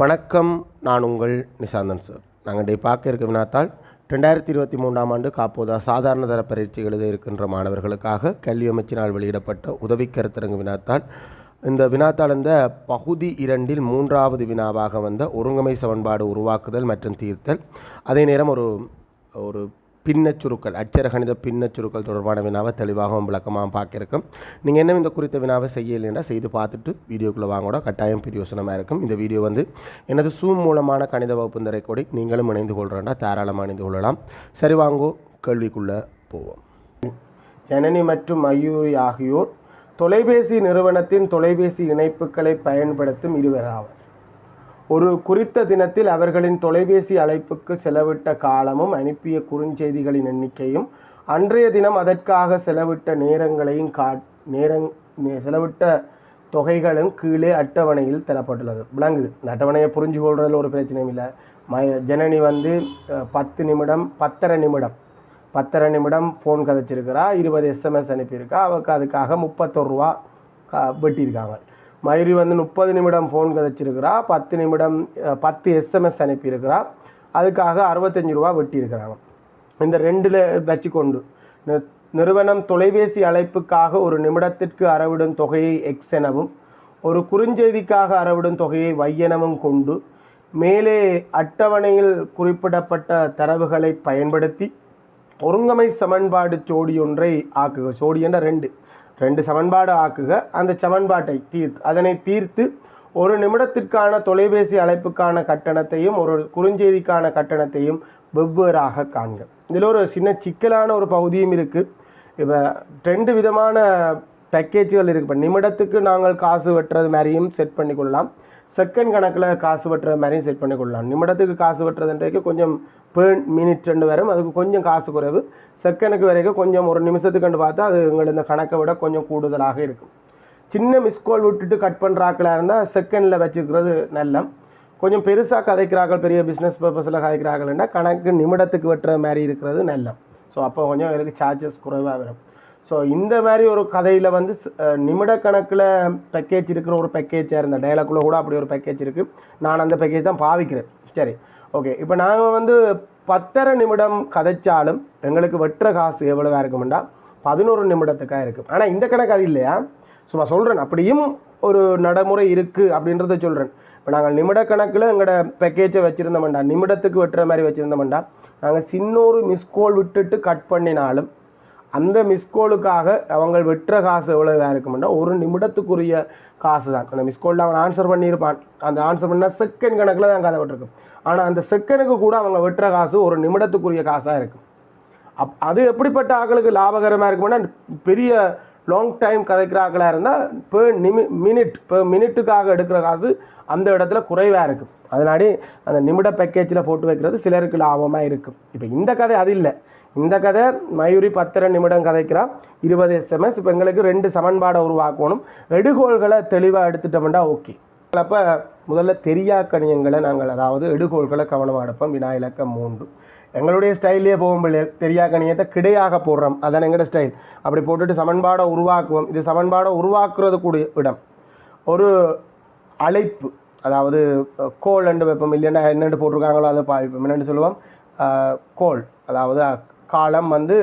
வணக்கம் நான் உங்கள் நிசாந்தன் சார். நாங்கள் டே பார்க்க இருக்க வினாத்தால் ரெண்டாயிரத்தி இருபத்தி மூன்றாம் ஆண்டு காப்போதா சாதாரண தர பரீட்சை எழுத இருக்கின்ற மாணவர்களுக்காக கல்வி அமைச்சினால் வெளியிடப்பட்ட உதவி கருத்தரங்கு வினாத்தால் இந்த வினாத்தால் இந்த பகுதி இரண்டில் மூன்றாவது வினாவாக வந்த ஒருங்கமை சமன்பாடு உருவாக்குதல் மற்றும் தீர்த்தல். அதே நேரம் ஒரு ஒரு பின்னச்சுருக்கள் அச்சரகணித அட்சர கணித தொடர்பான வினாவை தெளிவாகவும் விளக்கமாகவும் பார்க்கிருக்கோம் நீங்கள் என்ன இந்த குறித்த வினாவை செய்யலைன்னா செய்து பார்த்துட்டு வீடியோக்குள்ளே வாங்கோட கட்டாயம் பிரயோசனமாக இருக்கும். இந்த வீடியோ வந்து எனது சூம் மூலமான கணித வகுப்பு இந்த ரெக்கார்டிங் நீங்களும் இணைந்து கொள்கிறேன்டா தாராளமாக இணைந்து கொள்ளலாம். சரி வாங்கோ கேள்விக்குள்ளே போவோம். ஜனனி மற்றும் மயூரி ஆகியோர் தொலைபேசி நிறுவனத்தின் தொலைபேசி இணைப்புகளை பயன்படுத்தும் இருவராவர். ஒரு குறித்த தினத்தில் அவர்களின் தொலைபேசி அழைப்புக்கு செலவிட்ட காலமும் அனுப்பிய குறுஞ்செய்திகளின் எண்ணிக்கையும் அன்றைய தினம் அதற்காக செலவிட்ட நேரங்களையும் கா நேரங் நே- செலவிட்ட தொகைகளும் கீழே அட்டவணையில் தரப்பட்டுள்ளது. விளங்குது. இந்த அட்டவணையை புரிஞ்சு கொள்றதுல ஒரு பிரச்சனையும் இல்லை. ம ஜனனி வந்து பத்து நிமிடம் பத்தரை நிமிடம் பத்தரை நிமிடம் ஃபோன் கதைச்சிருக்கிறா இருபது எஸ்எம்எஸ் அனுப்பியிருக்கா அவருக்கு அதுக்காக முப்பத்தொரு ரூபா க- வெட்டியிருக்காங்க. மயூரி வந்து முப்பது நிமிடம் ஃபோன் கதைச்சிருக்கிறா பத்து நிமிடம் பத்து எஸ்எம்எஸ் அனுப்பியிருக்கிறா. அதுக்காக அறுபத்தஞ்சு ரூபா வெட்டியிருக்கிறாங்க. இந்த ரெண்டில் வச்சுக்கொண்டு கொண்டு நிறுவனம் தொலைபேசி அழைப்புக்காக ஒரு நிமிடத்திற்கு அறவிடும் தொகையை எக்ஸ் எனவும் ஒரு குறுஞ்செய்திக்காக அறவிடும் தொகையை y எனவும் கொண்டு மேலே அட்டவணையில் குறிப்பிடப்பட்ட தரவுகளை பயன்படுத்தி ஒருங்கமை சமன்பாடு ஜோடி ஒன்றை ஆக்குக. சோடி என்ற ரெண்டு. ரெண்டு சமன்பாடு ஆக்குக. அந்த சமன்பாட்டை தீர்த்து அதனை தீர்த்து ஒரு நிமிடத்திற்கான தொலைபேசி அழைப்புக்கான கட்டணத்தையும் ஒரு குறுஞ்செய்திக்கான கட்டணத்தையும் வெவ்வேறாக காண்க. இதில் ஒரு சின்ன சிக்கலான ஒரு பகுதியும் இருக்குது இப்போ ரெண்டு விதமான பேக்கேஜ்கள் இருக்குது இப்போ நிமிடத்துக்கு நாங்கள் காசு வெட்டுறது மாதிரியும் செட் பண்ணி கொள்ளலாம். செகண்ட் கணக்கில் காசு வெட்டுற மாதிரியும் செட் பண்ணி கொள்ளலாம். நிமிடத்துக்கு காசு வெட்டுறதுன்றைக்கு கொஞ்சம் பேர் மினிட் ரெண்டு வரும். அதுக்கு கொஞ்சம் காசு குறைவு. செகண்டுக்கு வரைக்கும் கொஞ்சம் ஒரு நிமிஷத்துக்கு பார்த்தா அது எங்கள் இந்த கணக்கை விட கொஞ்சம் கூடுதலாக இருக்கும். சின்ன மிஸ்கால் விட்டுட்டு கட் பண்ணுறாக்களாக இருந்தால் செகண்டில் வச்சுக்கிறது நல்ல கொஞ்சம் பெருசாக கதைக்கிறார்கள் பெரிய பிஸ்னஸ் பர்பஸில் கதைக்கிறார்கள்னா கணக்கு நிமிடத்துக்கு வெட்டுற மாதிரி இருக்கிறது நல்ல ஸோ அப்போ கொஞ்சம் எங்களுக்கு சார்ஜஸ் குறைவாக வரும். ஸோ இந்த மாதிரி ஒரு கதையில் வந்து நிமிட கணக்கில் பேக்கேஜ் இருக்கிற ஒரு பேக்கேஜாக இருந்த டயலாக்குள்ளே கூட அப்படி ஒரு பேக்கேஜ் இருக்குது நான் அந்த பேக்கேஜ் தான் பாவிக்கிறேன். சரி ஓகே இப்போ நாங்கள் வந்து பத்தரை நிமிடம் கதைச்சாலும் எங்களுக்கு வெட்டுற காசு எவ்வளவா இருக்கும்டா பதினோரு நிமிடத்துக்காக இருக்கும் ஆனால் இந்த கணக்கு அது இல்லையா? சும்மா சொல்கிறேன் அப்படியும் ஒரு நடைமுறை இருக்குது அப்படின்றத சொல்கிறேன் இப்போ நாங்கள் நிமிட கணக்கில் எங்களோட பேக்கேஜை வச்சுருந்தோம்டா நிமிடத்துக்கு வெட்டுற மாதிரி வச்சுருந்தோம்டா நாங்கள் சின்னொரு மிஸ்கோல் விட்டுட்டு கட் பண்ணினாலும் அந்த மிஸ்கோலுக்காக அவங்க வெட்டுற காசு எவ்வளோ இருக்கும்னா ஒரு நிமிடத்துக்குரிய காசு தான் அந்த மிஸ்கோலில் அவன் ஆன்சர் பண்ணியிருப்பான். அந்த ஆன்சர் பண்ணால் செகண்ட் கணக்கில் தான் கதை விட்டுருக்கும் ஆனால் அந்த செகண்டுக்கு கூட அவங்க வெட்டுற காசு ஒரு நிமிடத்துக்குரிய காசாக இருக்கும். அப் அது எப்படிப்பட்ட ஆட்களுக்கு லாபகரமாக இருக்கும்னா பெரிய லாங் டைம் கதைக்கிற ஆட்களாக இருந்தால் இப்போ நிமி மினிட் பெர் மினிட்டுக்காக எடுக்கிற காசு அந்த இடத்துல குறைவாக இருக்கும். அதனாடி அந்த நிமிட பேக்கேஜில் போட்டு வைக்கிறது சிலருக்கு லாபமாக இருக்கும். இப்போ இந்த கதை அது இல்லை. இந்த கதை மயூரி பத்தரை நிமிடம் கதைக்கிறா. இருபது எஸ்எம்எஸ் இப்போ எங்களுக்கு ரெண்டு சமன்பாடை உருவாக்கணும். எடுகோள்களை தெளிவாக எடுத்துட்டோம்னா ஓகே. அப்போ முதல்ல தெரியாக்கணியங்களை நாங்கள் அதாவது எடுகோள்களை கவனமாக எடுப்போம். வினா இலக்கம் மூன்று. எங்களுடைய ஸ்டைல்லே போகும் தெரியா கணிகத்தை கிடையாக போடுறோம். அதான் எங்களோட ஸ்டைல் அப்படி போட்டுட்டு சமன்பாடை உருவாக்குவோம். இது சமன்பாடை உருவாக்குறது கூடிய இடம். ஒரு அழைப்பு அதாவது கோல் ரெண்டு வைப்போம். இல்லைன்னா என்னென்று போட்டிருக்காங்களோ அதை பாவிப்போம். என்னென்னு சொல்லுவோம்? கோல். அதாவது காலம் வந்து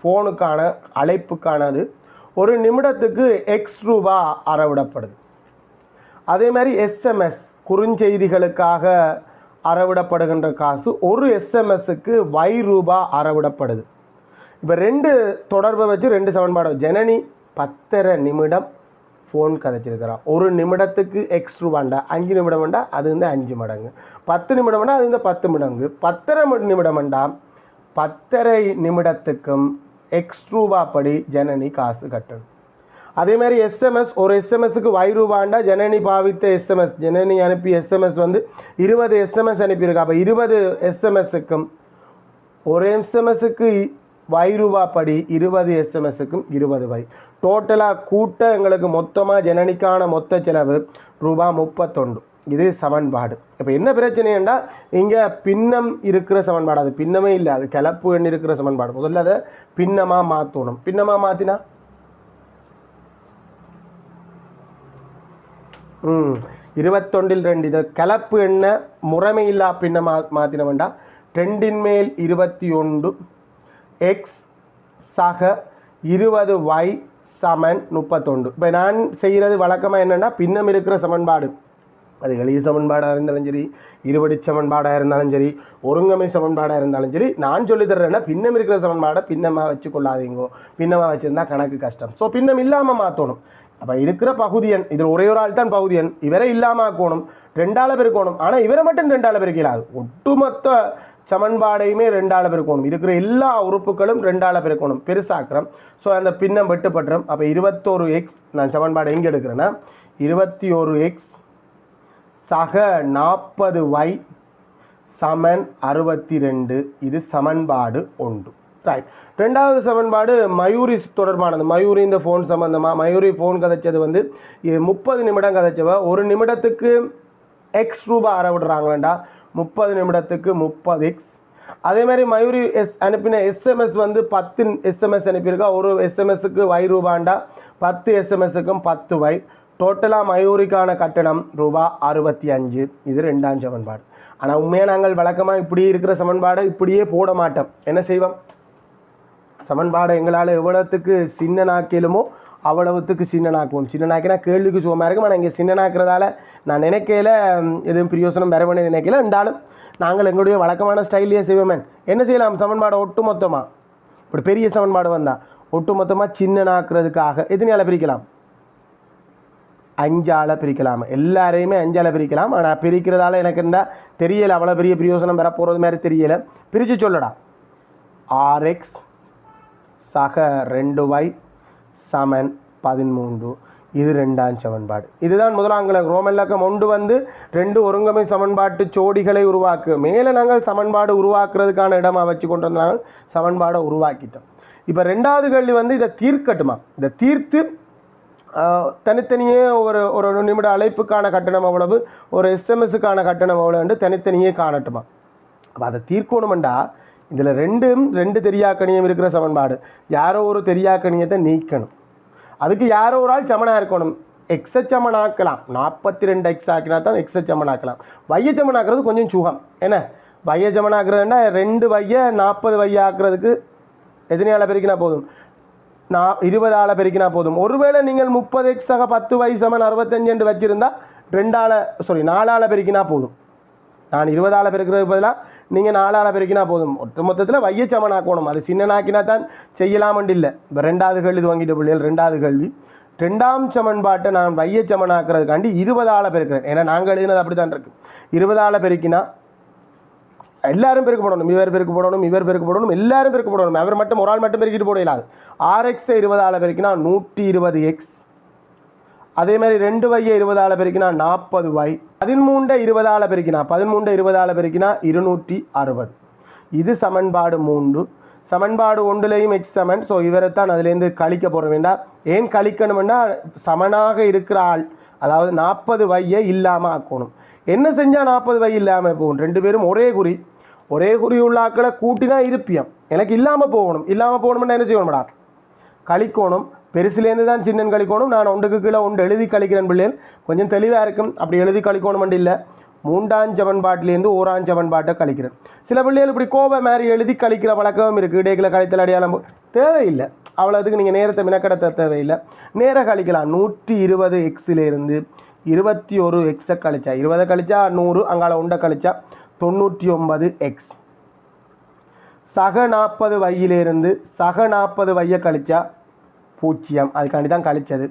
ஃபோனுக்கான அழைப்புக்கானது. ஒரு நிமிடத்துக்கு எக்ஸ் ரூபா அறவிடப்படுது. அதே மாதிரி எஸ்எம்எஸ் குறுஞ்செய்திகளுக்காக அறவிடப்படுகின்ற காசு ஒரு எஸ்எம்எஸ்க்கு வை ரூபா அறவிடப்படுது. இப்போ ரெண்டு தொடர்பை வச்சு ரெண்டு சமன்பாடு. ஜனனி பத்தரை நிமிடம் ஃபோன் கதைச்சிருக்கிறான் ஒரு நிமிடத்துக்கு எக்ஸ் ரூபாண்டா? அஞ்சு நிமிடம் நிமிடம்டா அது வந்து அஞ்சு மடங்கு. பத்து நிமிடம்டா அது வந்து பத்து மடங்கு. பத்தரை மணி வேண்டாம் பத்தரை நிமிடத்துக்கும் எக்ஸ்ட்ரூவா படி ஜனனி காசு கட்டணும். அதே மாதிரி எஸ்எம்எஸ் ஒரு எஸ்எம்எஸ்க்கு வை ரூபாண்டா ஜனனி பாவித்த எஸ்எம்எஸ் ஜனனி அனுப்பி எஸ்எம்எஸ் வந்து இருபது எஸ்எம்எஸ் அனுப்பியிருக்கா. அப்போ இருபது எஸ்எம்எஸ்ஸுக்கும் ஒரு எஸ்எம்எஸ்ஸுக்கு வை ரூபா படி இருபது எஸ்எம்எஸ்ஸுக்கும் இருபது வை டோட்டலாக கூட்ட எங்களுக்கு மொத்தமாக ஜனனிக்கான மொத்த செலவு ரூபா முப்பத்தொண்டு இது சமன்பாடு. இப்போ என்ன பிரச்சனைன்னா இங்கே பின்னம் இருக்கிற சமன்பாடு. அது பின்னமே இல்லை. அது கிளப்பு எண் இருக்கிற சமன்பாடு. முதல்ல அதை பின்னமாக மாற்றணும் பின்னமாக மாற்றினா ம். இருபத்தொண்டில் ரெண்டு. இது கலப்பு எண்ண முறைமையில்லா பின்ன பின்னமாக மாற்றின வேண்டாம் ரெண்டின் மேல் இருபத்தி ஒன்று எக்ஸ் சக இருபது ஒய் சமன் முப்பத்தொண்டு இப்போ நான் செய்கிறது வழக்கமாக என்னென்னா பின்னம் இருக்கிற சமன்பாடு. அது எளிய சமன்பாடாக இருந்தாலும் சரி இருபடி சமன்பாடாக இருந்தாலும் சரி ஒருங்கமை சமன்பாடாக இருந்தாலும் சரி நான் சொல்லித்தர்றேன்னா பின்னம் இருக்கிற சமன்பாடை பின்னமாக வச்சு கொள்ளாதீங்கோ பின்னமாக வச்சுருந்தா கணக்கு கஷ்டம். ஸோ பின்னம் இல்லாமல் மாற்றணும் அப்போ இருக்கிற பகுதியன் இதில் ஒரே ஒரு ஆள் தான் பகுதியன் இவரை இல்லாமல் ஆக்கணும். ரெண்டாள பெருக்கணும். ஆனால் இவரை மட்டும் ரெண்டால பெருக்கலாது ஒட்டுமொத்த சமன்பாடையுமே ரெண்டாள பெருக்கணும். இருக்கிற எல்லா உறுப்புகளும் ரெண்டால பெருக்கணும். பெருசாக்குறோம். ஸோ அந்த பின்னம் வெட்டுப்பட்டுறோம். அப்போ இருபத்தோரு எக்ஸ் நான் சமன்பாடு எங்கே எடுக்கிறேன்னா இருபத்தி ஒரு எக்ஸ் சக நாற்பது ஒய் சமன் அறுபத்தி ரெண்டு இது சமன்பாடு ஒன்று. ரைட் ரெண்டாவது சமன்பாடு மயூரி தொடர்பானது. மயூரி இந்த ஃபோன் சம்மந்தமாக மயூரி ஃபோன் கதைச்சது வந்து முப்பது நிமிடம் கதைச்சவ. ஒரு நிமிடத்துக்கு எக்ஸ் ரூபா அறவிடுறாங்களேண்டா. முப்பது நிமிடத்துக்கு முப்பது எக்ஸ் அதே மாதிரி மயூரி எஸ் அனுப்பின எஸ்எம்எஸ் வந்து பத்து எஸ்எம்எஸ் அனுப்பியிருக்கா. ஒரு எஸ்எம்எஸ்க்கு வை ரூபாண்டா. பத்து எஸ்எம்எஸுக்கும் பத்து வை டோட்டலாக மயூரிக்கான கட்டணம் ரூபா அறுபத்தி அஞ்சு. இது ரெண்டாம் சமன்பாடு. ஆனால் உண்மையாக நாங்கள் வழக்கமாக இப்படி இருக்கிற சமன்பாடை இப்படியே போட மாட்டோம். என்ன செய்வோம்? சமன்பாடை எங்களால் எவ்வளோத்துக்கு சின்னனாக்கிலுமோ அவ்வளவுத்துக்கு சின்னனாக்குவோம். சின்னனாக்கினா கேள்விக்கு சுகமாக இருக்கும். ஆனால் இங்கே சின்னனாக்குறதால நான் நினைக்கையில எதுவும் பிரயோசனம் பெறவேன்னு நினைக்கல இருந்தாலும் நாங்கள் எங்களுடைய வழக்கமான ஸ்டைல்லையே செய்வோமே என்ன செய்யலாம்? சமன்பாடை ஒட்டு மொத்தமாக இப்படி பெரிய சமன்பாடு வந்தால் ஒட்டு மொத்தமாக சின்னனாக்குறதுக்காக எதுனால பிரிக்கலாம். அஞ்சால பிரிக்கலாம். எல்லாரையுமே அஞ்சால் பிரிக்கலாம். ஆனால் பிரிக்கிறதால எனக்கு என்ன தெரியலை. அவ்வளோ பெரிய பிரயோசனம் பெற போகிறது மாதிரி தெரியலை. பிரித்து சொல்லடா. ஆர்எக்ஸ் சக ரெண்டு ஒய் சமன் பதிமூன்று. இது ரெண்டாம் சமன்பாடு. இதுதான் முதலாங்கிலம் ரோமல்லக்கம் ஒன்று வந்து ரெண்டு ஒருங்கமை சமன்பாட்டு ஜோடிகளை உருவாக்கு. மேலே நாங்கள் சமன்பாடு உருவாக்குறதுக்கான இடமா வச்சு கொண்டு வந்தாங்க சமன்பாடை உருவாக்கிட்டோம். இப்போ ரெண்டாவது கேள்வி வந்து இதை தீர்க்கட்டுமா? இதை தீர்த்து தனித்தனியே ஒரு ஒரு நிமிட அழைப்புக்கான கட்டணம் அவ்வளவு ஒரு எஸ்எம்எஸ்ஸுக்கான கட்டணம் அவ்வளோன்ட்டு தனித்தனியே காணட்டுமா? அப்போ அதை தீர்க்கணுமெண்டா இதில் ரெண்டும் ரெண்டு தெரியாக்கணியம் இருக்கிற சமன்பாடு. யாரோ ஒரு தெரியாக்கணியத்தை நீக்கணும். அதுக்கு யாரோ ஒரு ஆள் சமனாக இருக்கணும். எக்ஸை சமனாக்கலாம். நாற்பத்தி ரெண்டு எக்ஸ் ஆக்கினா தான் எக்ஸை சமனாக்கலாம் வைய சமனாக்குறது கொஞ்சம் சுகம். என்ன? வைய சமனாக்குறதுன்னா ரெண்டு வைய நாற்பது வைய ஆக்குறதுக்கு எத்தனையால பெருக்கினா போதும்? நான் இருபதால் பெருக்கினா போதும். ஒருவேளை நீங்கள் முப்பது எக்ஸாக பத்து வயசு சமன் அறுபத்தஞ்சு வச்சுருந்தா ரெண்டால சாரி நாலால் பெருக்கினா போதும். நான் இருபதால் பெருக்கிறதுக்கு பதிலாக நீங்கள் நாலால் பெருக்கினா போதும். ஒட்டு மொத்தத்தில் வைய சமனாக்கணும். அது சின்னனாக்கினா தான் செய்யலாமண்டு இல்லை. இப்போ ரெண்டாவது கேள்வி இது வாங்கிட்ட பிள்ளைகள் ரெண்டாவது கேள்வி. ரெண்டாம் சமன்பாட்டை நான் வைய சமனாக்குறதுக்காண்டி இருபதால் பெருக்கிறேன். ஏன்னா நாங்கள் எழுதினது அப்படி தான் இருக்குது இருபதால் பெருக்கினா எல்லாரும் பெருக்கு போடணும். இவர் பெருக்கு போடணும் இவர் பெருக்கு போடணும் எல்லாரும் பெருக்கு போடணும். அவர் மட்டும் ஒரு ஆள் மட்டும் பெருக்கிட்டு போட இயலாது. ஆர்எக்ஸை இருபதால பெருக்கினா நூற்றி இருபது எக்ஸ் அதே மாதிரி ரெண்டு வையை இருபதால் பெருக்கினா நாற்பது வை பதிமூண்டை இருபதால் பெருக்கினா பதிமூண்டை இருபதால பெருக்கினா இருநூற்றி அறுபது. இது சமன்பாடு மூன்று. சமன்பாடு ஒன்றுலேயும் எக்ஸ் சமன். ஸோ இவரைத்தான் அதுலேருந்து கழிக்க போட வேண்டாம் ஏன் கழிக்கணும்னா சமனாக இருக்கிற ஆள் அதாவது நாற்பது வையை இல்லாமல் ஆக்கணும். என்ன செஞ்சால் நாற்பது வை இல்லாமல் போகும்? ரெண்டு பேரும் ஒரே குறி. ஒரே குறி ஆக்களை கூட்டி தான் இருப்பியம். எனக்கு இல்லாமல் போகணும். இல்லாமல் போகணும்னா என்ன செய்யணும்டா? கழிக்கோணும் பெருசுலேருந்து தான் சின்னன் கழிக்கணும் நான் ஒன்றுக்கு கீழே ஒன்று எழுதி கழிக்கிறேன் பிள்ளைகள். கொஞ்சம் தெளிவாக இருக்கும். அப்படி எழுதி கழிக்கணும் இல்லை. மூன்றாம் சமன்பாட்டிலேருந்து ஓராம் சமன்பாட்டை கழிக்கிறேன் சில பிள்ளைகள் இப்படி கோபம் மாதிரி எழுதி கழிக்கிற பழக்கமும் இருக்குது இடைக்கில் கழித்தல் அடையாளம் தேவையில்லை தேவையில்லை. அவ்வளோதுக்கு நீங்கள் நேரத்தை மினக்கடத்த தேவையில்லை. நேராக கழிக்கலாம் நூற்றி இருபது எக்ஸிலேருந்து இருபத்தி ஒரு எக்ஸை கழிச்சா இருபதை கழிச்சா நூறு. அங்கால உண்டை கழிச்சா தொண்ணூற்றி ஒன்பது எக்ஸ் சக நாற்பது வையிலிருந்து சக நாற்பது வையை கழிச்சா பூஜ்ஜியம். அதுக்காண்டி தான் கழிச்சது.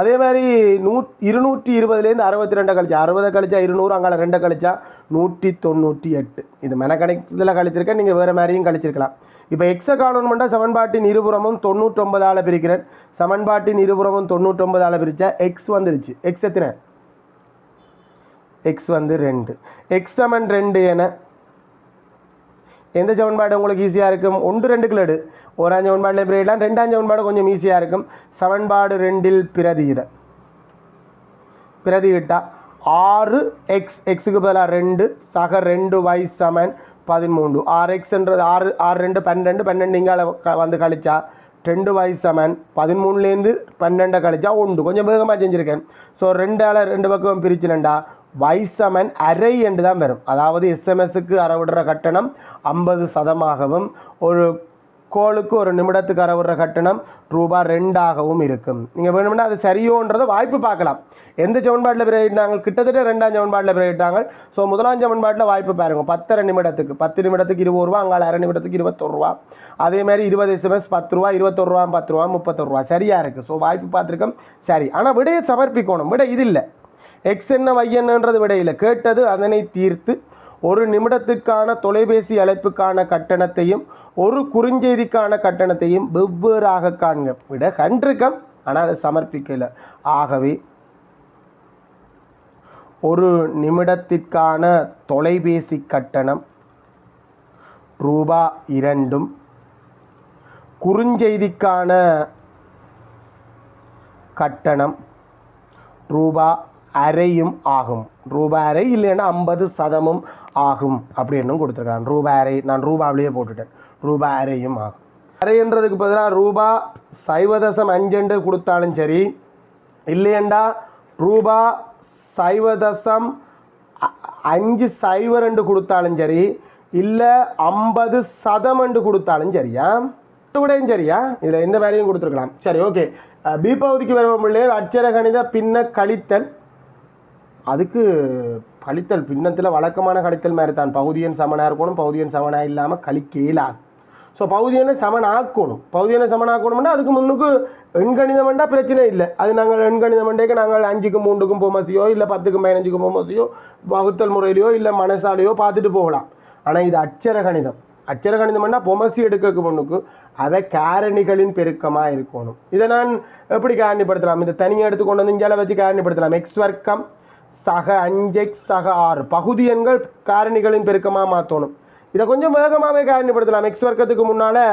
அதே மாதிரி நூ இருநூற்றி இருபதுலேருந்து அறுபத்தி ரெண்டை கழிச்சா அறுபதை கழிச்சா இருநூறு அங்கால ரெண்டை கழிச்சா நூற்றி தொண்ணூற்றி எட்டு. இது மெனக்கணக்கில் கழிச்சிருக்கேன் நீங்கள் வேறு மாதிரியும் கழிச்சிருக்கலாம். இப்போ எக்ஸை காணணுமெண்டா சமன்பாட்டின் இருபுறமும் தொண்ணூற்றொன்பதால் பிரிக்கிறேன். சமன்பாட்டின் இருபுறமும் தொண்ணூற்றொம்பதால் பிரித்தா எக்ஸ் வந்துருச்சு. எக்ஸ் எத்தனை? எக்ஸ் வந்து ரெண்டு. எக்ஸ் சமன் ரெண்டு என எந்த சமன்பாடு உங்களுக்கு ஈஸியாக இருக்கும்? ஒன்று ரெண்டு கிளடு ஓராம் சமன்பாடில் பிரேடலாம் ரெண்டாம் சமன்பாடு கொஞ்சம் ஈஸியாக இருக்கும். சமன்பாடு ரெண்டில் பிரதியிட பிரதியிட்டால் ஆறு எக்ஸ் எக்ஸுக்கு பதிலாக ரெண்டு. சக ரெண்டு y சமன் பதிமூன்று. ஆறு எக்ஸ்ன்றது ஆறு ஆறு ரெண்டு பன்னெண்டு பன்னெண்டு இங்கால வந்து கழிச்சா ரெண்டு வாய் சமன் பதிமூணுலேருந்து பன்னெண்டை கழிச்சா உண்டு கொஞ்சம் வேகமாக செஞ்சுருக்கேன். ஸோ ரெண்டால் ரெண்டு பக்கம் பிரிச்சுனண்டா வைசமன் அரை என்று தான் வரும். அதாவது எஸ்எம்எஸ்க்கு அறவிடுற கட்டணம் ஐம்பது சதமாகவும் ஒரு கோளுக்கு ஒரு நிமிடத்துக்கு அறவிடுற கட்டணம் ரூபாய் ரெண்டாகவும் இருக்கும். நீங்கள் வேணும்னா அது சரியோன்றதை வாய்ப்பு பார்க்கலாம். எந்த சமன்பாட்டில் பிறகிட்டாங்க கிட்டத்தட்ட ரெண்டாம் சமன்பாட்டில் பிறகிட்டாங்க ஸோ முதலாம் சமன்பாட்டில் வாய்ப்பு பாருங்க. பத்தரை நிமிடத்துக்கு. பத்து நிமிடத்துக்கு இருபது ரூபா அங்கால அரை நிமிடத்துக்கு இருபத்தொரு ரூபா. அதே மாதிரி இருபது எஸ்எம்எஸ் பத்து ரூபா இருபத்தொரு ரூபா பத்து ரூபா முப்பத்தொரு ரூபா. சரியாக இருக்குது ஸோ வாய்ப்பு பார்த்துருக்கோம். சரி. ஆனால் விடையை சமர்ப்பிக்கணும். விட இது இல்லை. எக்ஸ் என்ன y என்னன்றது விடையில் கேட்டது அதனை தீர்த்து ஒரு நிமிடத்திற்கான தொலைபேசி அழைப்புக்கான கட்டணத்தையும் ஒரு குறுஞ்செய்திக்கான கட்டணத்தையும் வெவ்வேறாக காண்க. விட கன்றுக்கம் ஆனால் அதை சமர்ப்பிக்கல. ஆகவே ஒரு நிமிடத்திற்கான தொலைபேசி கட்டணம் ரூபா இரண்டும் குறுஞ்செய்திக்கான கட்டணம் ரூபா அரையும் ஆகும். ரூபாய் அரை இல்லைன்னா ஐம்பது சதமும் ஆகும் அப்படின்னும் கொடுத்துருக்கான் ரூபாய் அரை நான் ரூபாவிலேயே போட்டுட்டேன். ரூபாய் அரையும் ஆகும். அரைன்றதுக்கு பதிலாக ரூபா சைவதசம் அஞ்செண்டு கொடுத்தாலும் சரி இல்லையண்டா ரூபா சைவதசம் அஞ்சு சைவ ரெண்டு கொடுத்தாலும் சரி இல்லை ஐம்பது சதம் ரெண்டு கொடுத்தாலும் சரியா? விடையும் சரியா? இதில் எந்த மாதிரியும் கொடுத்துருக்கலாம். சரி ஓகே பி பகுதிக்கு வரும் பிள்ளைகள் அச்சர கணித பின்ன கழித்தல் அதுக்கு கழித்தல் பின்னத்தில் வழக்கமான கழித்தல் மாதிரி தான் பகுதியன் சமனாக இருக்கணும் பகுதியன் சமனாக இல்லாமல் கழிக்க இயலாது ஸோ பகுதியனை சமன் ஆக்கணும் பகுதியனை சமனாக்கணும்னா அதுக்கு முன்னுக்கு எண்கணிதம் வேண்டா பிரச்சனை இல்லை. அது நாங்கள் எண்கணிதம் வேண்டேக்கு நாங்கள் அஞ்சுக்கும் மூன்றுக்கும் போமசியோ இல்லை பத்துக்கும் பதினஞ்சுக்கும் போமசியோ வகுத்தல் முறையிலையோ இல்லை மனசாலையோ பார்த்துட்டு போகலாம். ஆனால் இது அச்சர கணிதம். அச்சர கணிதம்னா பொமசி எடுக்க முன்னுக்கு அதை காரணிகளின் பெருக்கமாக இருக்கணும். இதை நான் எப்படி காரணிப்படுத்தலாம்? இந்த தனியாக எடுத்து கொண்டு வந்து இஞ்சால வச்சு காரணிப்படுத்தலாம். எக்ஸ் வர்க்கம் சக அஞ்செக்ஸ் சக ஆறு. பகுதி எண்கள் காரணிகளின் பெருக்கமாக மாற்றணும் இதை கொஞ்சம் வேகமாகவே காரணிப்படுத்தலாம். எக்ஸ் வர்க்கத்துக்கு முன்னால்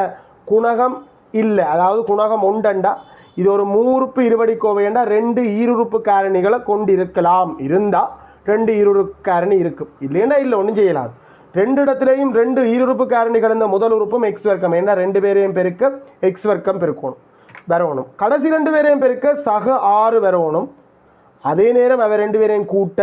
குணகம் இல்லை. அதாவது குணகம் உண்டண்டா. இது ஒரு மூறுப்பு இருபடி கோவையண்டா ரெண்டு ஈருறுப்பு காரணிகளை கொண்டிருக்கலாம். இருந்தால் ரெண்டு ஈருறுப்பு காரணி இருக்கும். இல்லைன்னா இல்லை. ஒன்றும் செய்யலாம் ரெண்டு இடத்துலையும் ரெண்டு ஈருறுப்பு காரணிகள் கலந்த முதல் உறுப்பும் எக்ஸ் வர்க்கம். ஏன்னா ரெண்டு பேரையும் பெருக்க எக்ஸ் வர்க்கம் பெருக்கணும். வரணும் கடைசி ரெண்டு பேரையும் பெருக்க சக ஆறு வரணும் அதே நேரம் அவ ரெண்டு பேரையும் கூட்ட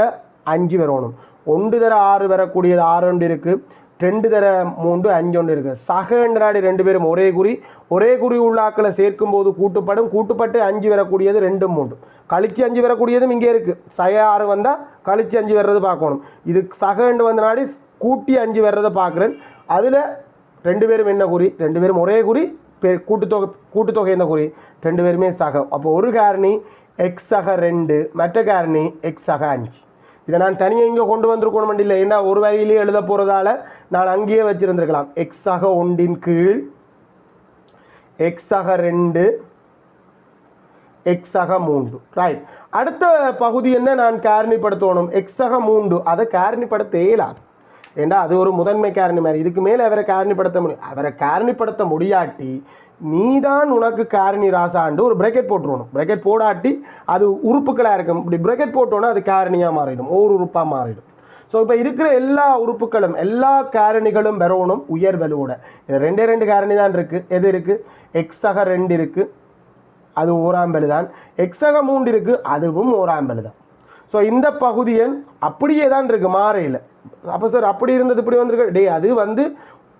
அஞ்சு வரணும் ஒன்று தர ஆறு வரக்கூடியது ஆறு ஒன்று இருக்குது ரெண்டு தர மூன்று அஞ்சு ஒன்று இருக்குது சக என்றாடி ரெண்டு பேரும் ஒரே குறி. ஒரே குறி உள்ளாக்களை சேர்க்கும் போது கூட்டுப்படும். கூட்டுப்பட்டு அஞ்சு வரக்கூடியது ரெண்டு மூன்று கழிச்சு அஞ்சு வரக்கூடியதும் இங்கே இருக்குது சக ஆறு வந்தால் கழிச்சு அஞ்சு வர்றது பார்க்கணும். இது சகண்டு வந்த நாடி கூட்டி அஞ்சு வர்றதை பார்க்குறேன். அதில் ரெண்டு பேரும் என்ன குறி? ரெண்டு பேரும் ஒரே குறி. பெ- கூட்டுத்தொகை கூட்டுத்தொகை என்ன குறி. ரெண்டு பேருமே சக. அப்போ ஒரு காரணி எக்ஸ் ஆக ரெண்டு மற்ற காரணி எக்ஸ் ஆக அஞ்சு. இதை நான் தனியாக இங்கே கொண்டு வந்திருக்கணும் இல்லை ஏன்னா ஒரு வரியிலேயே எழுத போகிறதால நான் அங்கேயே வச்சுருந்துருக்கலாம். எக்ஸ் ஆக ஒன்றின் கீழ் எக்ஸ் ஆக ரெண்டு எக்ஸ் ஆக மூன்று. ரைட் அடுத்த பகுதி என்ன நான் காரணிப்படுத்தணும்? எக்ஸாக மூன்று. அதை காரணிப்படுத்த இயலாது. ஏண்டா அது ஒரு முதன்மை காரணி மாதிரி. இதுக்கு மேலே அவரை காரணிப்படுத்த முடியும். அவரை காரணிப்படுத்த முடியாட்டி நீதான் உனக்கு காரணி ராசாண்டு ஒரு பிரேக்கெட் போட்டுருவணும் பிரேக்கெட் போடாட்டி அது உறுப்புகளாக இருக்கும். இப்படி பிரேக்கெட் போட்டோன்னா அது காரணியாக மாறிடும். ஓர் உறுப்பாக மாறிடும். ஸோ இப்போ இருக்கிற எல்லா உறுப்புகளும் எல்லா காரணிகளும் வரணும் உயர் வலுவோட இது ரெண்டே ரெண்டு காரணி தான் இருக்குது எது இருக்குது எக்ஸக ரெண்டு இருக்குது அது ஓராம்பெலு தான். எக்ஸக மூன்று இருக்குது அதுவும் ஓராம்பெலு தான். ஸோ இந்த பகுதியன் அப்படியே தான் இருக்குது மாறையில். அப்போ சார் அப்படி இருந்தது இப்படி வந்திருக்கு. டே அது வந்து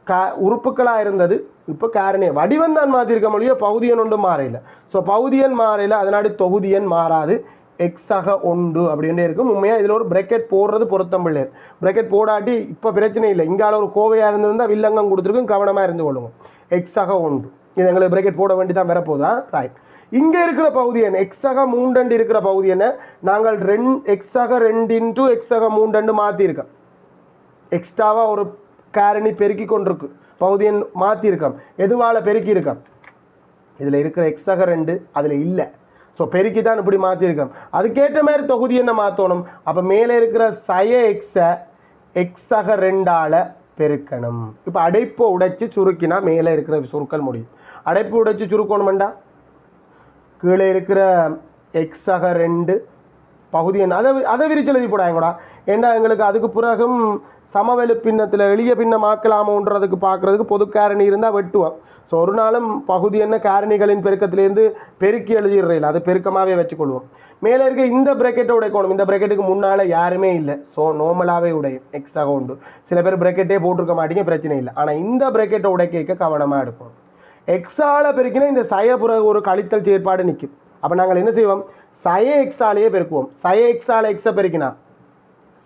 க உறுப்புகளாக இருந்தது. இப்போ காரணே வடிவம் தான் மாற்றிருக்க மொழியோ பகுதியன் ஒன்று மாறையில் ஸோ பகுதியன் மாறையில் அதனாடி தொகுதியன் மாறாது. எக்ஸாக ஒன்று அப்படின்ட்டே இருக்கும். உண்மையாக இதில் ஒரு பிரக்கெட் போடுறது பொருத்தம் பிள்ளையர் பிரக்கெட் போடாட்டி இப்போ பிரச்சனை இல்லை. இங்கால ஒரு கோவையாக இருந்திருந்தால் வில்லங்கம் கொடுத்துருக்கும் கவனமாக இருந்து கொள்ளுங்க. எக்ஸாக ஒன்று. இது எங்களுக்கு பிரக்கெட் போட வேண்டி தான் வரப்போதா ரைட் இங்கே இருக்கிற பகுதி என்ன? எக்ஸாக மூண்டண்டு இருக்கிற பகுதி என்ன? நாங்கள் ரெண் எக்ஸாக ரெண்டு இன்ட்டு எக்ஸாக மூண்டண்டு மாற்றிருக்கோம் எக்ஸ்ட்ராவாக ஒரு காரணி பெருக்கி கொண்டிருக்கு. பகுதியன் மாற்றிருக்கோம் எதுவால் பெருக்கியிருக்கோம்? இதில் இருக்கிற எக்ஸக ரெண்டு அதில் இல்லை. ஸோ பெருக்கி தான் இப்படி மாற்றிருக்கோம் அதுக்கேற்ற மாதிரி தொகுதி என்ன மாற்றணும் அப்போ மேலே இருக்கிற சய எக்ஸை எக்ஸக ரெண்டால் பெருக்கணும். இப்போ அடைப்பை உடைச்சி சுருக்கினா மேலே இருக்கிற சுருக்கல் முடியும். அடைப்பு உடைச்சு சுருக்கணுமெண்டா? கீழே இருக்கிற எக்ஸக ரெண்டு பகுதி என்ன அதை அதை விரிச்சல் எழுதி போடாங்கடா. ஏன்னா எங்களுக்கு அதுக்கு பிறகும் சமவெளி பின்னத்தில் எளிய பின்னம் ஆக்கலாமோன்றதுக்கு பார்க்குறதுக்கு பொது காரணி இருந்தால் வெட்டுவோம். ஸோ ஒரு நாளும் பகுதி என்ன காரணிகளின் பெருக்கத்திலேருந்து பெருக்கி எழுதிடுறதில்ல அது பெருக்கமாகவே வச்சுக்கொள்வோம். மேலே இருக்க இந்த பிரக்கெட்டை உடைக்கணும் இந்த பிரக்கெட்டுக்கு முன்னால் யாருமே இல்லை. ஸோ நார்மலாகவே உடையும் எக்ஸ்ட்ரா உண்டு சில பேர் பிரக்கெட்டே போட்டிருக்க மாட்டீங்க பிரச்சனை இல்லை. ஆனால் இந்த பிரக்கெட்டை உடைக்க கவனமாக எடுப்போம். எக்ஸால பெருக்கினா இந்த சயபுற ஒரு கழித்தல் செயற்பாடு நிற்கும் அப்போ நாங்கள் என்ன செய்வோம்? சய எக்ஸாலேயே பெருக்குவோம். சய எக்ஸால எக்ஸை பெருக்கினா?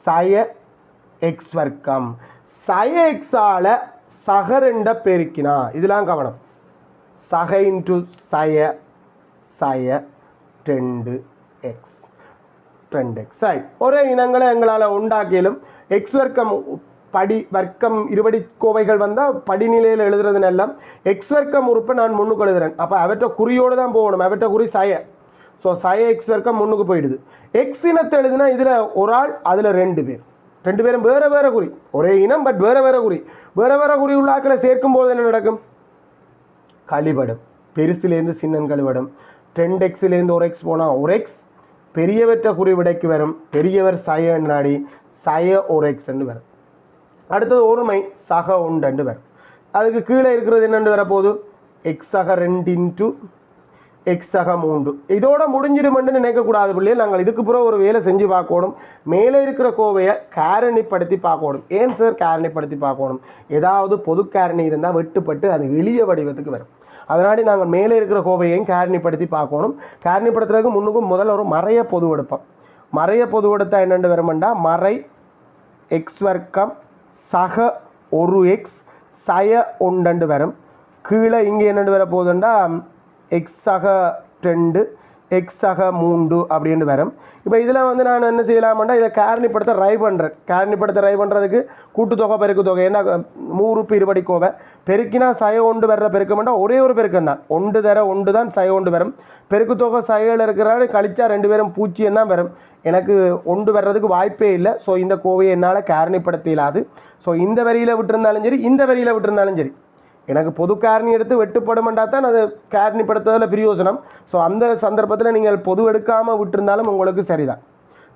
சய எக்ஸ் வர்க்கம். சய சக சகரெண்ட பெருக்கினா இதெல்லாம் கவனம். சக இன்டு சய சய ரெண்டு எக்ஸ் ரெண்டு எக்ஸ் ஆய் ஒரே இனங்களை எங்களால் உண்டாக்கியலும் எக்ஸ் வர்க்கம் படி வர்க்கம் இருபடி கோவைகள் வந்தால் படிநிலையில் எழுதுறது எல்லாம் எக்ஸ் வர்க்கம் உறுப்பை நான் முன்னுக்கு எழுதுறேன். அப்போ அவற்றை குறியோடு தான் போகணும் அவற்றை குறி சய. ஸோ சய எக்ஸ் வர்க்கம் முன்னுக்கு போயிடுது. எக்ஸ் இனத்தை எழுதுனா இதில் ஒரு ஆள் அதில் ரெண்டு பேர். ரெண்டு பேரும் வேறு வேறு குறி. ஒரே இனம் பட் வேறு வேறு குறி. வேறு வேறு குறி உள்ள ஆக்களை சேர்க்கும் போது என்ன நடக்கும்? கழிபடும். பெருசுலேருந்து சின்னன் கழிபடும். ரெண்டு எக்ஸ்லேருந்து ஒரு எக்ஸ் போனால் ஒரு எக்ஸ் பெரியவற்ற குறி விடைக்கு வரும். பெரியவர் சய நாடி சய ஒரு எக்ஸ்ன்னு வரும். அடுத்தது ஒருமை சக உண்டு வரும். அதுக்கு கீழே இருக்கிறது என்னென்று வரப்போகுது? எக்ஸ் சக ரெண்டு இன்ட்டு எக்ஸ் சக மூன்று இதோட முடிஞ்சிருமென்று நினைக்கக்கூடாது பிள்ளைகள் நாங்கள் இதுக்கு பிறகு ஒரு வேலை செஞ்சு பார்க்கணும். மேலே இருக்கிற கோவையை காரணிப்படுத்தி பார்க்கணும். ஏன் சார் காரணிப்படுத்தி பார்க்கணும்? ஏதாவது பொது காரணி இருந்தால் வெட்டுப்பட்டு அது எளிய வடிவத்துக்கு வரும். அதனாடி நாங்கள் மேலே இருக்கிற கோவையையும் காரணிப்படுத்தி பார்க்கணும். காரணிப்படுத்துறதுக்கு முன்னுக்கும் முதல்ல ஒரு மறைய பொது எடுப்போம். மறைய பொது எடுத்தால் என்னென்று வருமெண்டா? மறை எக்ஸ் வர்க்கம் சக ஒரு எக்ஸ் சய ஒண்டண்டு வரும். கீழே இங்கே என்னென்று வர போகுதுண்டா எக்ஸ் சக ரெண்டு எக்ஸ் சக மூன்று அப்படின்னு வரும். இப்போ இதில் வந்து நான் என்ன செய்யலாம்டா இதை காரணிப்படுத்த ரை பண்ணுறேன் காரணிப்படுத்த ரை பண்ணுறதுக்கு கூட்டுத்தொகை பெருக்கு தொகை ஏன்னா மூறுப்பு இருபடி கோவை பெருக்கினா சய ஒன்று வர்ற பெருக்கம்னா ஒரே ஒரு பெருக்கம் தான். ஒன்று தர ஒன்று தான் சய ஒன்று வரும். பெருக்கு தொகை சையில் இருக்கிறாரு கழிச்சா ரெண்டு பேரும் பூச்சியம் தான் வரும். எனக்கு ஒன்று வர்றதுக்கு வாய்ப்பே இல்லை. ஸோ இந்த கோவையை என்னால் காரணிப்படுத்த இயலாது ஸோ இந்த வரியில் விட்டுருந்தாலும் சரி இந்த வரியில் விட்டுருந்தாலும் சரி. எனக்கு பொது காரணி எடுத்து வெட்டுப்படுமெண்டா தான் அது காரணிப்படுத்துறதுல பிரயோஜனம். ஸோ அந்த சந்தர்ப்பத்தில் நீங்கள் பொது எடுக்காமல் விட்டுருந்தாலும் உங்களுக்கு சரிதான்.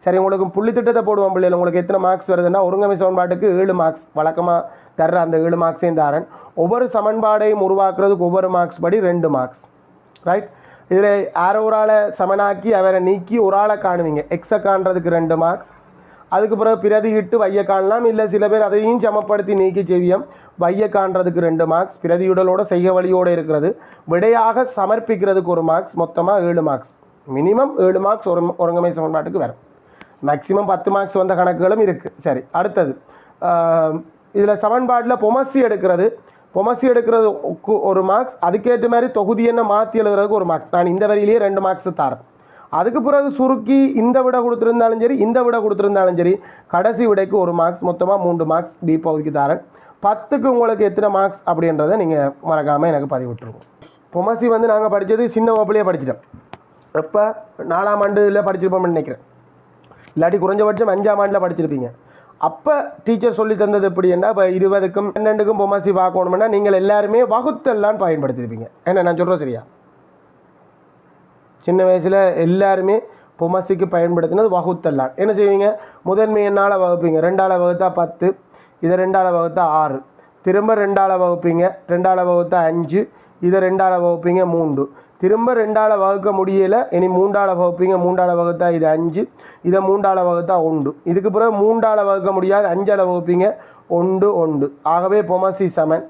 சரி உங்களுக்கு புள்ளி திட்டத்தை போடுவோம் பிள்ளைகள். உங்களுக்கு எத்தனை மார்க்ஸ் வருதுன்னா ஒருங்கமை சமன்பாட்டுக்கு ஏழு மார்க்ஸ் வழக்கமாக தர்ற அந்த ஏழு மார்க்ஸையும் தாரன். ஒவ்வொரு சமன்பாடையும் உருவாக்குறதுக்கு ஒவ்வொரு மார்க்ஸ் படி ரெண்டு மார்க்ஸ் ரைட் இதில் யாரோ ஒரு ஆளை சமனாக்கி அவரை நீக்கி ஒரு ஆளை காணுவீங்க. எக்ஸை காண்றதுக்கு ரெண்டு மார்க்ஸ் அதுக்கு பிறகு பிரதியிட்டு வைய காணலாம். இல்லை சில பேர் அதையும் சமப்படுத்தி நீக்கி செவியம். வைய காண்றதுக்கு ரெண்டு மார்க்ஸ் பிரதியுடலோட செய்ய வழியோடு இருக்கிறது. விடையாக சமர்ப்பிக்கிறதுக்கு ஒரு மார்க்ஸ் மொத்தமாக ஏழு மார்க்ஸ் மினிமம் ஏழு மார்க்ஸ் ஒரு ஒருங்கமை சமன்பாட்டுக்கு வரும். மேக்ஸிமம் பத்து மார்க்ஸ் வந்த கணக்குகளும் இருக்குது சரி அடுத்தது. இதில் சமன்பாட்டில் பொமசி எடுக்கிறது. பொமசி எடுக்கிறது ஒரு மார்க்ஸ் அதுக்கேற்ற மாதிரி தொகுதி என்ன மாற்றி எழுதுறதுக்கு ஒரு மார்க்ஸ் நான் இந்த வரியிலேயே ரெண்டு மார்க்ஸ் தரேன். அதுக்கு பிறகு சுருக்கி இந்த விட கொடுத்துருந்தாலும் சரி இந்த விட கொடுத்துருந்தாலும் சரி கடைசி விடைக்கு ஒரு மார்க்ஸ் மொத்தமாக மூன்று மார்க்ஸ் பி பகுதிக்கு தரேன். பத்துக்கு உங்களுக்கு எத்தனை மார்க்ஸ் அப்படின்றத நீங்கள் மறக்காமல் எனக்கு பதிவிட்டுருங்க. பொமசி வந்து நாங்கள் படித்தது சின்ன வகுப்புலேயே படிச்சிட்டோம். இப்போ நாலாம் ஆண்டில் படிச்சிருப்போம்னு நினைக்கிறேன். இல்லாட்டி குறைஞ்சபட்சம் அஞ்சாம் ஆண்டில் படிச்சிருப்பீங்க. அப்போ டீச்சர் சொல்லி தந்தது எப்படின்னா இப்போ இருபதுக்கும் பன்னெண்டுக்கும் பொமாசி பார்க்கணும்னா நீங்கள் எல்லாருமே வகுத்தெல்லாம் பயன்படுத்தியிருப்பீங்க என்ன நான் சொல்கிறேன் சரியா? சின்ன வயசில் எல்லாருமே பொமசிக்கு பயன்படுத்தினது வகுத்தெல்லாம் என்ன செய்வீங்க? முதன்மை என்னால் வகுப்பீங்க. ரெண்டால் வகுத்தா பத்து இதை ரெண்டால் வகுத்தா ஆறு. திரும்ப ரெண்டால் வகுப்பீங்க. ரெண்டால் வகுத்தா அஞ்சு இதை ரெண்டால் வகுப்பீங்க மூன்று. திரும்ப ரெண்டால் வகுக்க முடியலை இனி மூண்டால் வகுப்பீங்க. மூண்டால் வகுத்தா இது அஞ்சு இதை மூன்றாவது வகுத்தா ஒன்று. இதுக்கு பிறகு மூன்றால் வகுக்க முடியாது அஞ்சால் வகுப்பீங்க ஒன்று ஒன்று. ஆகவே பொமசி சமன்.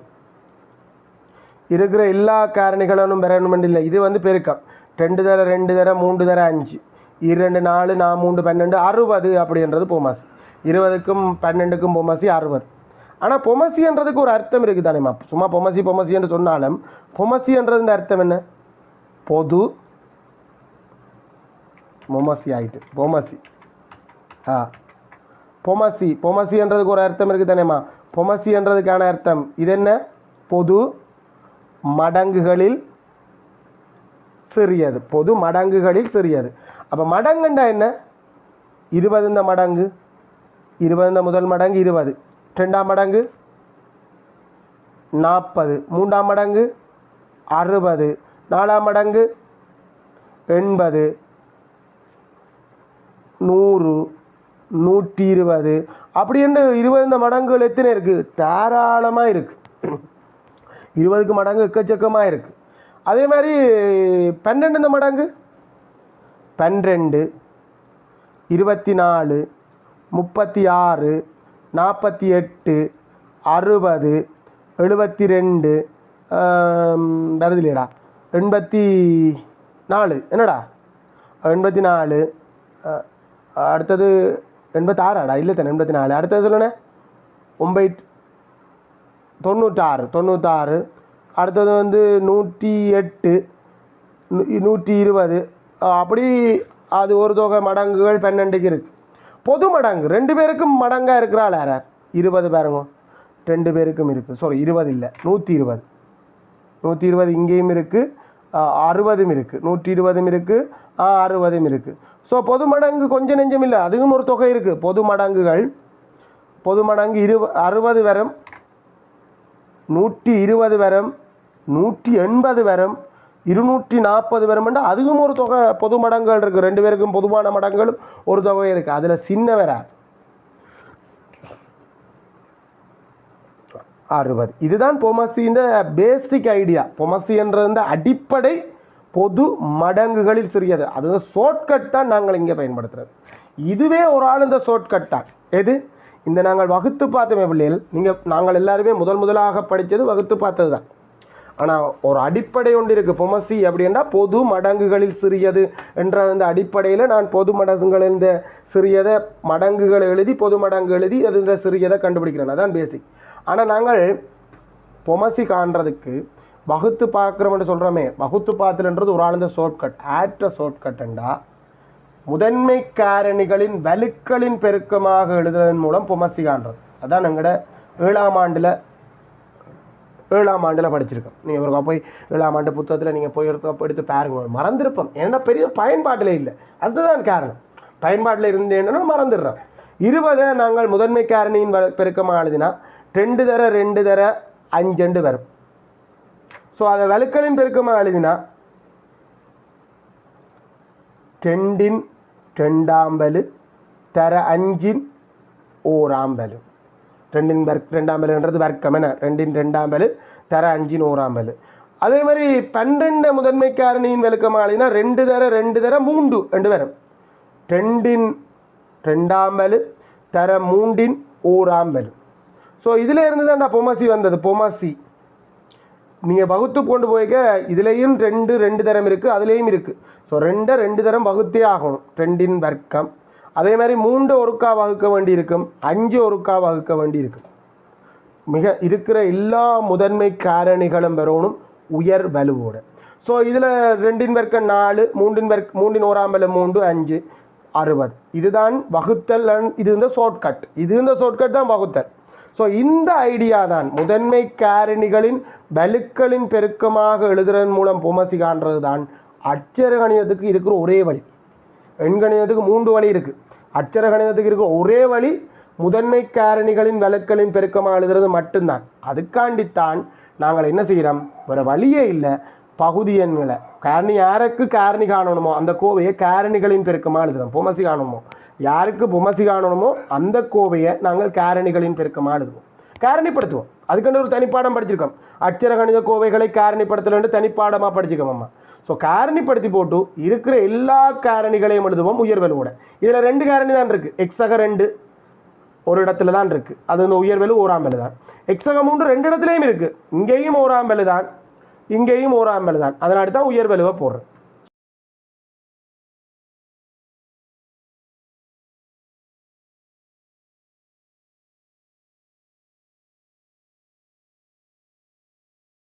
இருக்கிற எல்லா காரணிகளும் பெறணும் இல்லை. இது வந்து பெருக்கம். ரெண்டு தர ரெண்டு தர மூன்று தர அஞ்சு. இரண்டு நாலு நான் மூன்று பன்னெண்டு அறுபது அப்படின்றது பொமாசி. இருபதுக்கும் பன்னெண்டுக்கும் பொமாசி அறுபது. ஆனால் பொமசின்றதுக்கு ஒரு அர்த்தம் இருக்குது தானேம்மா சும்மா பொமசி பொமசி என்று சொன்னாலும் பொமசின்றது இந்த அர்த்தம் என்ன? பொது மொமசி ஆயிட்டு பொமசி. ஆ. பொமசி பொமசின்றதுக்கு ஒரு அர்த்தம் இருக்குது தானேம்மா பொமசின்றதுக்கான அர்த்தம் இது என்ன? பொது மடங்குகளில் சிறியது. பொது மடங்குகளில் சிறியது. அப்போ மடங்குண்டா என்ன? இருபது இந்த மடங்கு. இருபது இந்த முதல் மடங்கு இருபது. ரெண்டாம் மடங்கு நாற்பது. மூன்றாம் மடங்கு அறுபது. நாலாம் மடங்கு எண்பது. நூறு. நூற்றி இருபது. அப்படி என்று இருபது இந்த மடங்குகள் எத்தனை இருக்குது தாராளமாக இருக்குது இருபதுக்கு மடங்கு எக்கச்சக்கமாக இருக்குது அதே மாதிரி பன்னெண்டு இந்த மடங்கு. பன்னிரெண்டு இருபத்தி நாலு முப்பத்தி ஆறு நாற்பத்தி எட்டு அறுபது எழுபத்தி ரெண்டு வருது இல்லையடா. எண்பத்தி நாலு என்னடா? எண்பத்தி நாலு அடுத்தது எண்பத்தாறாடா? இல்லை தானே எண்பத்தி நாலு அடுத்தது சொல்லுண்ணே ஒம்பை தொண்ணூற்றாறு தொண்ணூற்றாறு அடுத்தது வந்து நூற்றி எட்டு நூ- நூற்றி இருபது. அப்படி அது ஒரு தொகை மடங்குகள் பன்னெண்டுக்கு இருக்குது பொது மடங்கு ரெண்டு பேருக்கும் மடங்காக இருக்கிறாள் யார் யார்? இருபது பாருங்க. ரெண்டு பேருக்கும் இருக்குது சாரி இருபது இல்லை நூற்றி இருபது. நூற்றி இருபது இங்கேயும் இருக்குது அறுபதும் இருக்குது நூற்றி இருபதும் இருக்குது அறுபதும் இருக்குது ஸோ பொது மடங்கு கொஞ்சம் நெஞ்சம் இல்லை அதுவும் ஒரு தொகை இருக்குது பொது மடங்குகள் பொது மடங்கு இரு அறுபது வரும் நூற்றி இருபது வரும் நூற்றி எண்பது வரும் இருநூற்றி நாற்பது வரும் அதுவும் ஒரு தொகை பொது மடங்கள் இருக்குது ரெண்டு பேருக்கும் பொதுவான மடங்களும் ஒரு தொகை இருக்குது அதில் சின்ன வரார் அறுபது. இதுதான் பொமசியின் பேசிக் ஐடியா பொமசி என்ற இந்த அடிப்படை பொது மடங்குகளில் சிறியது. அது ஷார்ட்கட் தான் நாங்கள் இங்கே பயன்படுத்துறது. இதுவே ஒரு ஆள் இந்த ஷார்ட்கட் தான். எது? இந்த நாங்கள் வகுத்து பார்த்தோமே பிள்ளைகள் நீங்கள் நாங்கள் எல்லாருமே முதல் முதலாக படித்தது வகுத்து பார்த்தது தான் ஆனால் ஒரு அடிப்படை ஒன்று இருக்குது பொமசி அப்படின்னா பொது மடங்குகளில் சிறியது என்ற அந்த அடிப்படையில் நான் பொது மடங்குகள் இந்த சிறியதை மடங்குகளை எழுதி பொது மடங்கு எழுதி அது இந்த சிறியதை கண்டுபிடிக்கிறேன். அதான் பேசிக் ஆனால் நாங்கள் பொமசி காண்றதுக்கு வகுத்து பார்க்குறோம்னு சொல்கிறோமே வகுத்து பார்த்துலன்றது ஒரு ஆழ்ந்த ஷார்ட்கட் ஆற்ற ஷார்ட்கட்டுண்டா முதன்மை காரணிகளின் வலுக்களின் பெருக்கமாக எழுதுவதன் மூலம் பொமசி காண்றது. அதான் எங்களோட ஏழாம் ஆண்டில் ஏழாம் ஆண்டில் படிச்சிருக்கோம். நீங்கள் ஒரு போய் ஏழாம் ஆண்டு புத்தகத்தில் நீங்கள் போய் எடுத்து எடுத்து பாருங்க. மறந்துருப்போம். ஏன்னா பெரிய பயன்பாட்டில் இல்லை. அதுதான் காரணம். பயன்பாட்டில் இருந்தேன்னா மறந்துடுறோம். இருபதை நாங்கள் முதன்மை காரணியின் பெருக்கமாக எழுதினா ரெண்டு தர ரெண்டு தர அஞ்சண்டு வரும். ஸோ அதை வலுக்களின் பெருக்கமாக எழுதினா ரெண்டின் ரெண்டாம்பலு தர அஞ்சின் ஓராம்பலு ரெண்டின் வர்க் ரெண்டாம்பலுன்றது வர்க்கம் என்ன ரெண்டின் ரெண்டாம்பலு தர அஞ்சின் ஓராம்பலு அதே மாதிரி பன்னெண்டு முதன்மை காரணியின் விளக்கமாளினா ரெண்டு தர ரெண்டு தர மூண்டு ரெண்டு வரும். ரெண்டின் ரெண்டாம்பலு தர மூண்டின் ஓராம்பலு ஸோ இதில் இருந்து தான்டா பொமாசி வந்தது பொமாசி. நீங்கள் வகுத்து கொண்டு போய்க்க இதுலேயும் ரெண்டு ரெண்டு தரம் இருக்குது அதுலேயும் இருக்குது ஸோ ரெண்டை ரெண்டு தரம் வகுத்தே ஆகணும் ரெண்டின் வர்க்கம். அதே மாதிரி மூன்று ஒருக்கா வகுக்க வேண்டி இருக்கும் அஞ்சு ஒருக்கா வகுக்க வேண்டி இருக்கும் மிக இருக்கிற எல்லா முதன்மை காரணிகளும் வரணும் உயர் வலுவோட. ஸோ இதில் ரெண்டின் வர்க்கம் நாலு மூன்றின் வர்க் மூன்றின் ஓராம்பல மூன்று அஞ்சு அறுபது. இதுதான் வகுத்தல் இது இந்த ஷார்ட்கட் இது இந்த ஷார்ட்கட் தான் வகுத்தல். ஸோ இந்த ஐடியா தான் முதன்மை காரணிகளின் வலுக்களின் பெருக்கமாக எழுதுறதன் மூலம் பொமசி காண்றது தான் அச்சர கணிதத்துக்கு இருக்கிற ஒரே வழி. எண்கணிதத்துக்கு மூன்று வழி இருக்குது அட்சர கணிதத்துக்கு இருக்க ஒரே வழி முதன்மை காரணிகளின் வலுக்களின் பெருக்கமாக எழுதுறது மட்டும்தான். அதுக்காண்டித்தான் நாங்கள் என்ன செய்கிறோம்? வேறு வழியே இல்லை. பகுதி எண்களை. காரணி யாருக்கு காரணி காணணுமோ அந்த கோவையை காரணிகளின் பெருக்கமாக எழுதுகிறோம் புமசி காணணுமோ. யாருக்கு புமசி காணணுமோ அந்த கோவையை நாங்கள் காரணிகளின் பெருக்கமாக எழுதுவோம். காரணிப்படுத்துவோம். அதுக்குன்னு ஒரு தனிப்பாடம் படிச்சிருக்கோம். அட்சர கணித கோவைகளை காரணிப்படுத்தலன்ட்டு தனிப்பாடமாக படிச்சுக்கோம் அம்மா. ஸோ காரணிப்படுத்தி போட்டு இருக்கிற எல்லா காரணிகளையும் எழுதுவோம் உயர்வெலுவோட இதில் ரெண்டு காரணி தான் இருக்குது எக்ஸக ரெண்டு ஒரு இடத்துல தான் இருக்குது அது வந்து ஓராம் ஓராம்பெலு தான். எக்ஸக மூன்று ரெண்டு இடத்துலையும் இருக்குது இங்கேயும் ஓராம்பெலு தான். இங்கேயும் ஓராம்பெலு தான். அதனால தான் உயர்வெலுவை போடுறேன்